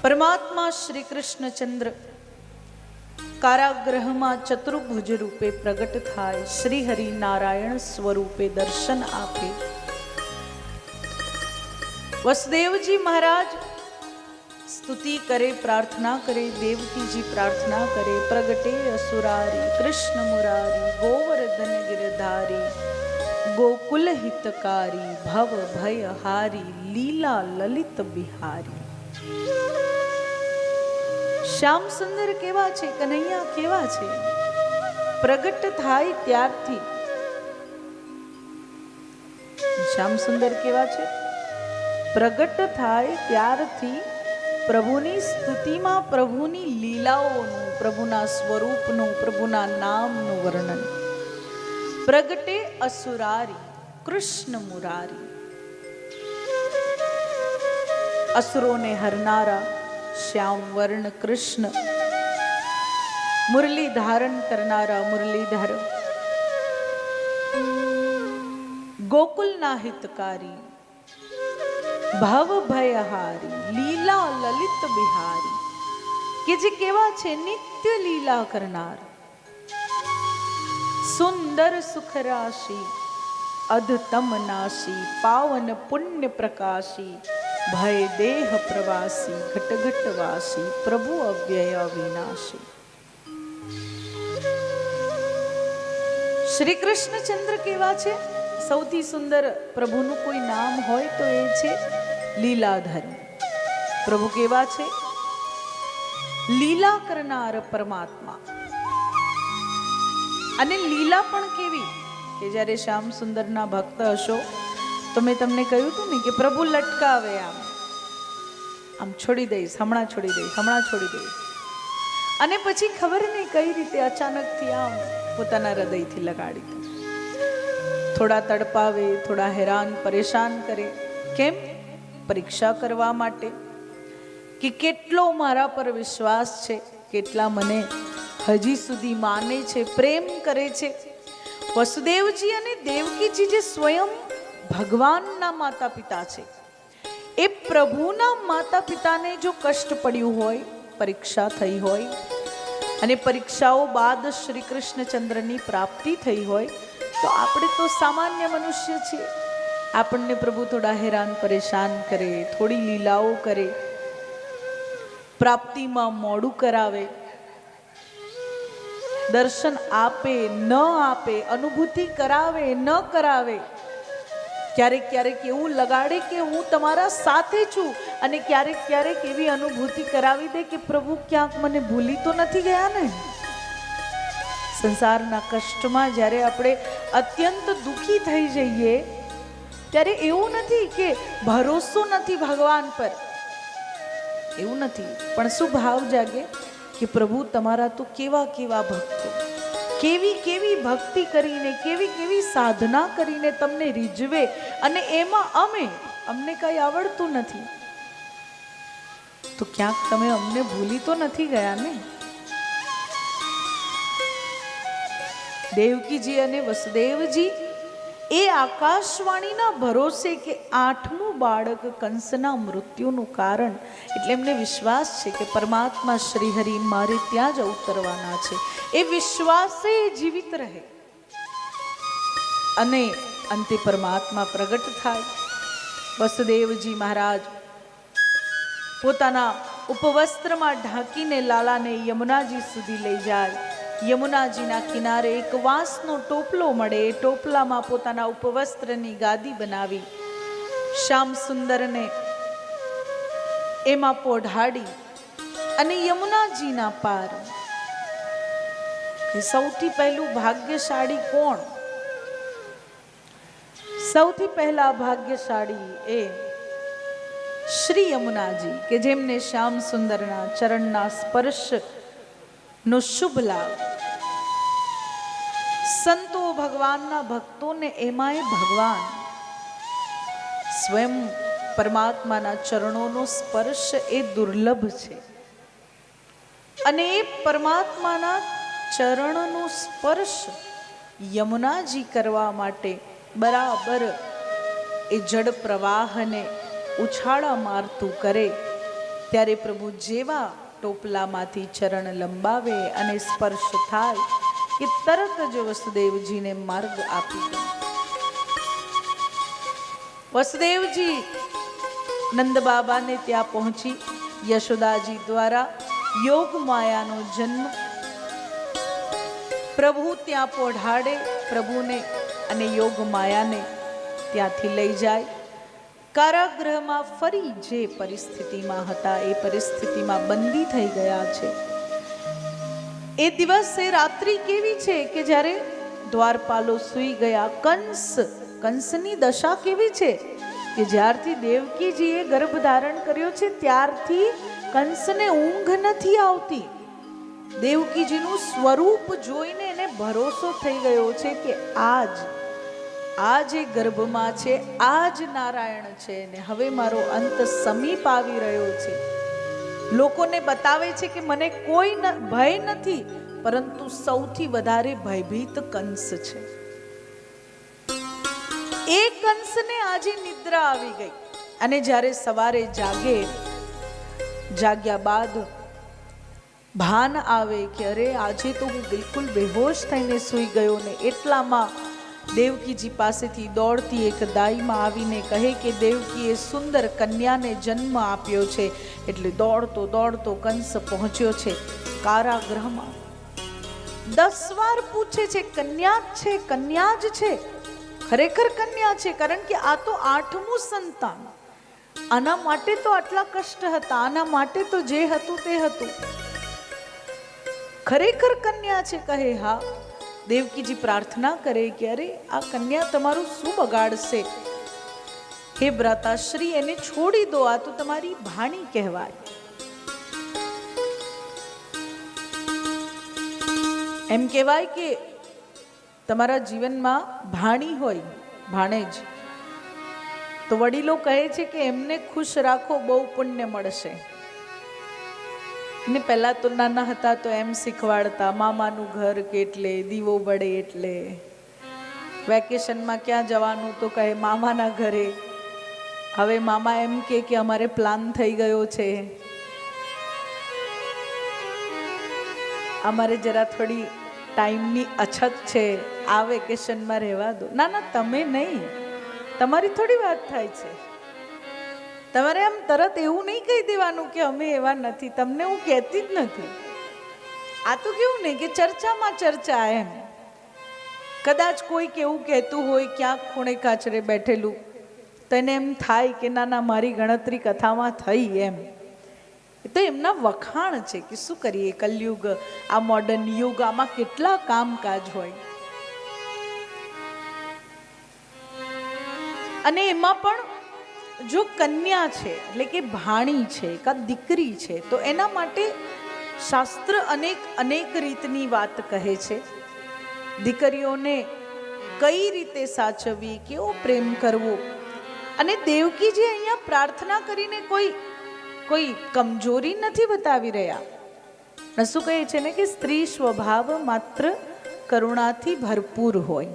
પરમાત્મા શ્રી કૃષ્ણચંદ્ર કારાગ્રહમાં ચતુર્ભુજ રૂપે પ્રગટ થાય શ્રી હરિ નારાયણ સ્વરૂપે દર્શન આપે વસુદેવજી મહારાજ સ્તુતિ કરે પ્રાર્થના કરે દેવકીજી પ્રાર્થના કરે પ્રગટે અસુરારી કૃષ્ણ મુરારી ગોવર્ધન ગિરધારી ગોકુલ હિતકારી ભવ ભય હારી લીલા લલિત બિહારી શ્યામ સુંદર કેવા છે, કનૈયા કેવા છે? પ્રગટ થાય ત્યારથી. શ્યામ સુંદર કેવા છે? પ્રગટ થાય ત્યારથી પ્રભુની સ્તુતિમાં પ્રભુની લીલાઓનું, પ્રભુના સ્વરૂપનું, પ્રભુના નામનું વર્ણન. પ્રગટે અસુરારી, કૃષ્ણ મુરારી. અસુરોને હરનારા શ્યામ વર્ણ કૃષ્ણ. મુરલી ધારણ કરનારા મુરલીધર. ગોકુલના હિતકારી. ભાવ ભયહારી લીલા લલિત બિહારી. કે જે કેવા છે નિત્ય લીલા કરનાર. સુંદર સુખરાશી અધતમ નાશી પાવન પુણ્ય પ્રકાશી. ભય દેહ પ્રવાસી, ઘટ ઘટ વાસી પ્રભુ અવ્યય અવિનાશી શ્રી કૃષ્ણચંદ્ર કેવા છે? સૌથી સુંદર પ્રભુનું કોઈ નામ હોય તો એ છે લીલાધર. પ્રભુ કેવા છે? લીલા કરનાર પરમાત્મા. અને લીલા પણ કેવી? કે જ્યારે શ્યામ સુંદરના ભક્ત હશો તો મેં તમને કહ્યું હતું ને કે પ્રભુ લટકાવે આમ. આમ છોડી દઈશ, હમણાં છોડી દઈશ, હમણાં છોડી દઈશ. અને પછી ખબર નહીં કઈ રીતે અચાનકથી આમ પોતાના હૃદયથી લગાડી થોડા તડપાવે, થોડા હેરાન, પરેશાન કરે. કેમ? પરીક્ષા કરવા માટે. કે કેટલો મારા પર વિશ્વાસ છે, કેટલા મને હજી સુધી માને છે, પ્રેમ કરે છે. વસુદેવજી અને દેવકીજી જે સ્વયં ભગવાનના માતા પિતા છે. એ પ્રભુના માતા પિતાને જો કષ્ટ પડ્યું હોય, પરીક્ષા થઈ હોય, અને પરીક્ષાઓ બાદ શ્રી કૃષ્ણચંદ્રની પ્રાપ્તિ થઈ હોય, તો આપણે તો સામાન્ય મનુષ્ય છીએ. આપણને પ્રભુ થોડા હેરાન, પરેશાન કરે, થોડી લીલાઓ કરે, પ્રાપ્તિમાં મોડું કરાવે, દર્શન આપે, ન આપે, અનુભૂતિ કરાવે, ન કરાવે ક્યારેક ક્યારેક એવું લગાડે કે હું તમારા સાથે છું અને ક્યારેક ક્યારેક એવી અનુભૂતિ કરાવી દે કે પ્રભુ ક્યાંક મને ભૂલી તો નથી ગયા ને? સંસારના કષ્ટમાં જ્યારે આપણે અત્યંત દુઃખી થઈ જઈએ, ત્યારે એવું નથી કે ભરોસો નથી ભગવાન પર. એવું નથી. પણ શું ભાવ જાગે કે પ્રભુ તમારા તો કેવા કેવા ભક્તો? કેવી કેવી ભક્તિ કરીને, કેવી કેવી સાધના કરીને તમને રીઝવે અને એમાં અમે, અમને કંઈ આવડતું નથી. તો ક્યાંક તમે અમને ભૂલી તો નથી ગયા ને? દેવકીજી અને વસુદેવજી એ આકાશવાણીના ભરોસે કે આઠમું બાળક કંસના મૃત્યુનું કારણ, એટલે એમને વિશ્વાસ છે કે પરમાત્મા શ્રીહરિ મારે ત્યાં જ ઉતરવાના છે. એ વિશ્વાસે જીવિત રહે. અને અંતે પરમાત્મા પ્રગટ થાય. વસુદેવજી મહારાજ પોતાના ઉપવસ્ત્રમાં ઢાંકીને લાલાને યમુનાજી સુધી લઈ જાય. યમુનાજીના કિનારે એક વાંસનો ટોપલો મળે. એ ટોપલામાં પોતાના ઉપવસ્ત્રની ગાદી બનાવી. શ્યામ સુંદરને એમાં પોઢાડી અને યમુનાજીના પાર. સૌથી પહેલું ભાગ્યશાળી કોણ? સૌથી પહેલા ભાગ્યશાળી એ શ્રી યમુનાજી, કે જેમને શ્યામ સુંદરના ચરણના સ્પર્શ નો શુભ લાભ સંતો ભગવાનના ભક્તોને એમાંય ભગવાન. સ્વયં પરમાત્માના ચરણોનો સ્પર્શ એ દુર્લભ છે. અને એ પરમાત્માના ચરણનો સ્પર્શ યમુનાજી કરવા માટે બરાબર એ જળ પ્રવાહને ઉછાળા મારતું કરે, ત્યારે પ્રભુ જેવા ટોપલામાંથી ચરણ લંબાવે અને સ્પર્શ થાય કે તરત જ વસુદેવજીને માર્ગ આપી વસુદેવજી નંદ બાબાને ત્યાં પહોંચી યશોદાજી દ્વારા યોગ માયાનો જન્મ પ્રભુ ત્યાં પોઢાડે પ્રભુને અને યોગ માયાને ત્યાંથી લઈ જાય. કારાગૃહમાં ફરી જે પરિસ્થિતિમાં હતા, એ પરિસ્થિતિમાં બંદી થઈ ગયા છે. એ દિવસે રાત્રિ કેવી છે કે જ્યારે દ્વારપાલો સૂઈ ગયા? કંસ, કંસની દશા કેવી છે? કે જ્યારથી દેવકીજીએ ગર્ભ ધારણ કર્યો છે, ત્યારથી કંસને ઊંઘ નથી આવતી. દેવકીજીનું સ્વરૂપ જોઈને એને ભરોસો થઈ ગયો છે કે આજ આ જે ગર્ભમાં છે આ જ નારાયણ છે ને હવે મારો અંત સમીપ આવી રહ્યો છે. લોકોને બતાવે છે કે મને કોઈ ભય નથી, પરંતુ સૌથી વધારે ભયભીત કંસ છે. એ કંસને આજે નિદ્રા આવી ગઈ અને જ્યારે સવારે જાગે, જાગ્યા બાદ ભાન આવે કે અરે, આજે તો હું બિલકુલ બેહોશ થઈને સૂઈ ગયો ને, એટલામાં દેવકીજી પાસેથી દોડતી એક દાઈમાં આવીને કહે કે, દેવકીએ સુંદર કન્યાને જન્મ આપ્યો છે. એટલે દોડતો દોડતો કંસ પહોંચ્યો છે કારાગૃહમાં. દસ વાર પૂછે છે, કન્યા જ છે, કન્યા જ છે? ખરેખર કન્યા છે, કારણ કે આ તો આઠમું સંતાન. આના માટે તો આટલા કષ્ટ હતા, આના માટે તો જે હતું તે હતું. ખરેખર કન્યા છે? કહે, હા. દેવકીજી પ્રાર્થના કરે કે અરે આ કન્યા તમારું શું બગાડશે? હે ભ્રાતાશ્રી એને છોડી દો, આ તો તમારી ભાણી કહેવાય. એમ કહેવાય કે તમારા જીવનમાં ભાણી હોય ભાણેજ તો વડીલો કહે છે કે એમને ખુશ રાખો, બહુ પુણ્ય મળશે. ને પહેલાં તો નાના હતા તો એમ શીખવાડતા, મામાનું ઘર કેટલે, દીવો બળે એટલે. વેકેશનમાં ક્યાં જવાનું તો કહે, મામાના ઘરે. હવે મામા એમ કે કે અમારે પ્લાન થઈ ગયો છે. અમારે જરા થોડી ટાઈમની અછત છે, આ વેકેશનમાં રહેવા દો. ના ના, તમે નહીં. તમારી થોડી વાત થાય છે. તમારે આમ તરત એવું નહીં કહી દેવાનું કે અમે એવા નથી. તમને હું કહેતી જ નથી. આ તો કેવું ને કે ચર્ચામાં ચર્ચા એમ કદાચ કોઈક એવું કહેતું હોય, ક્યાંક ખૂણે કાચરે બેઠેલું. તો એને એમ થાય કે ના ના, મારી ગણતરી કથામાં થઈ એમ. એ તો એમના વખાણ છે કે શું કરીએ? કલયુગ, આ મોડર્ન યુગ, આમાં કેટલા કામકાજ હોય. અને એમાં પણ જો કન્યા છે, એટલે કે ભાણી છે, કા દીકરી છે, તો એના માટે શાસ્ત્ર અનેક અનેક રીતની વાત કહે છે. દીકરીઓને કઈ રીતે સાચવવી, કેવો પ્રેમ કરવો? અને દેવકીજી અહીંયા પ્રાર્થના કરીને કોઈ કોઈ કમજોરી નથી બતાવી રહ્યા. શું કહે છે ને કે સ્ત્રી સ્વભાવ માત્ર કરુણાથી ભરપૂર હોય.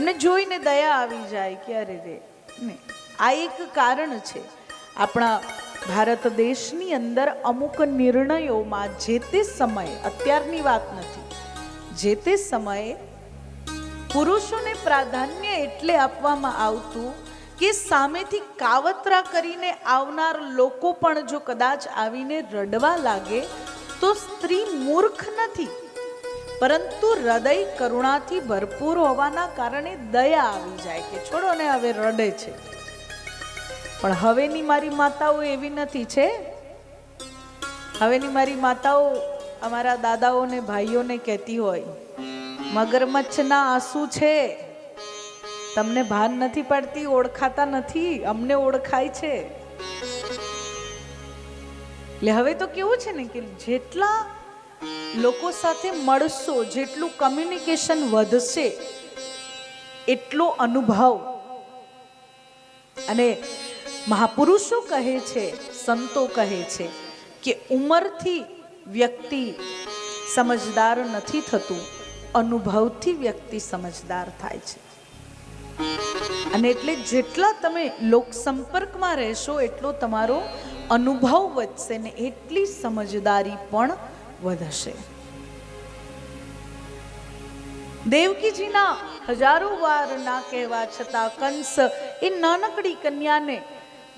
ને જોઈને દયા આવી જાય કે અરે રે? ને આ એક કારણ છે. આપણા ભારત દેશની અંદર અમુક નિર્ણયોમાં જે તે સમયે, અત્યારની વાત નથી, જે તે સમયે પુરુષોને પ્રાધાન્ય એટલે આપવામાં આવતું કે સામેથી કાવતરા કરીને આવનાર લોકો પણ જો કદાચ આવીને રડવા લાગે, તો સ્ત્રી મૂર્ખ નથી. પરંતુ હૃદય કરુણાથી ભરપૂર હોવાના કારણે દયા આવી જાય કે છોડો ને હવે રડે છે. પણ હવેની મારી માતાઓ એવી નથી છે. હવેની મારી માતાઓ અમારા દાદાઓને ભાઈઓને કહેતી હોય, મગરમચ્છના આંસુ છે. તમને ભાન નથી પડતી, ઓળખાતા નથી, અમને ઓળખાય છે. એટલે હવે તો કેવું છે ને કે જેટલા લોકો સાથે મળશો, જેટલું કમ્યુનિકેશન વધશે, એટલો અનુભવ. અને મહાપુરુષો કહે છે, સંતો કહે છે કે ઉંમરથી વ્યક્તિ સમજદાર નથી થતું, અનુભવથી વ્યક્તિ સમજદાર થાય છે. અને એટલે જેટલા તમે લોક સંપર્કમાં રહેશો, એટલો તમારો અનુભવ વધશે ને એટલી સમજદારી પણ વધશે. દેવકીજીના હજારો વાર ના કહેવા છતાં કંસ એ નાનકડી કન્યાને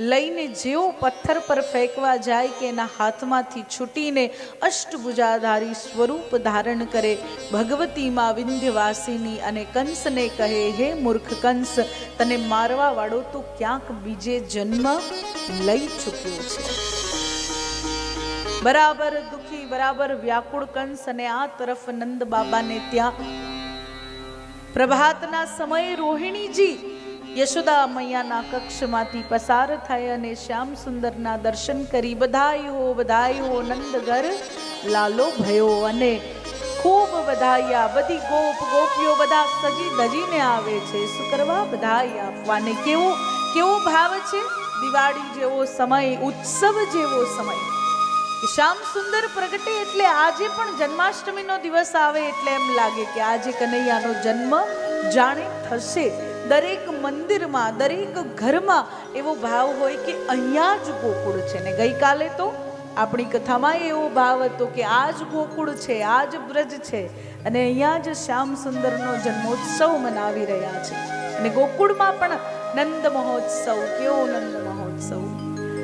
લઈને જેવો પથ્થર પર ફેંકવા જાય કે એના હાથમાંથી છૂટીને અષ્ટભુજાધારી સ્વરૂપ ધારણ કરે. ભગવતીમાં વિંધ્યવાસીની અને કંસને કહે, હે મૂર્ખ કંસ, તને મારવા વાળો તો ક્યાંક બીજે જન્મ લઈ ચૂક્યો છે. બરાબર, દુખી, બરાબર, વ્યાકુળ કંસ અને આ તરફ નંદ બાબાને ત્યાં પ્રભાતના સમયે રોહિણીજી યશોદા મૈયાના કક્ષમાંથી પસાર થાય અને શ્યામ સુંદરના દર્શન કરી બધાઈ હો બધાઈ હો નંદ ઘર લાલો ભયો. અને ખૂબ બધાયા બધી ગોપ ગોપીઓ બધા સજી ધજીને આવે છે. શું કરવા બધાઈ આપવાને કેવો કેવો ભાવ છે? દિવાળી જેવો સમય, ઉત્સવ જેવો સમય. શ્યામ સુંદર પ્રગટે એટલે આજે પણ જન્માષ્ટમીનો દિવસ આવે એટલે એમ લાગે કે આજે કનૈયાનો જન્મ જાણે થશે. દરેક મંદિરમાં, દરેક ઘરમાં એવો ભાવ હોય કે અહીંયા જ ગોકુળ છે. ને ગઈકાલે તો આપણી કથામાં એવો ભાવ હતો કે આ જ ગોકુળ છે, આ જ બ્રજ છે અને અહીંયા જ શ્યામ સુંદરનો જન્મોત્સવ મનાવી રહ્યા છે. અને ગોકુળમાં પણ નંદ મહોત્સવ, કેવો નંદ મહોત્સવ?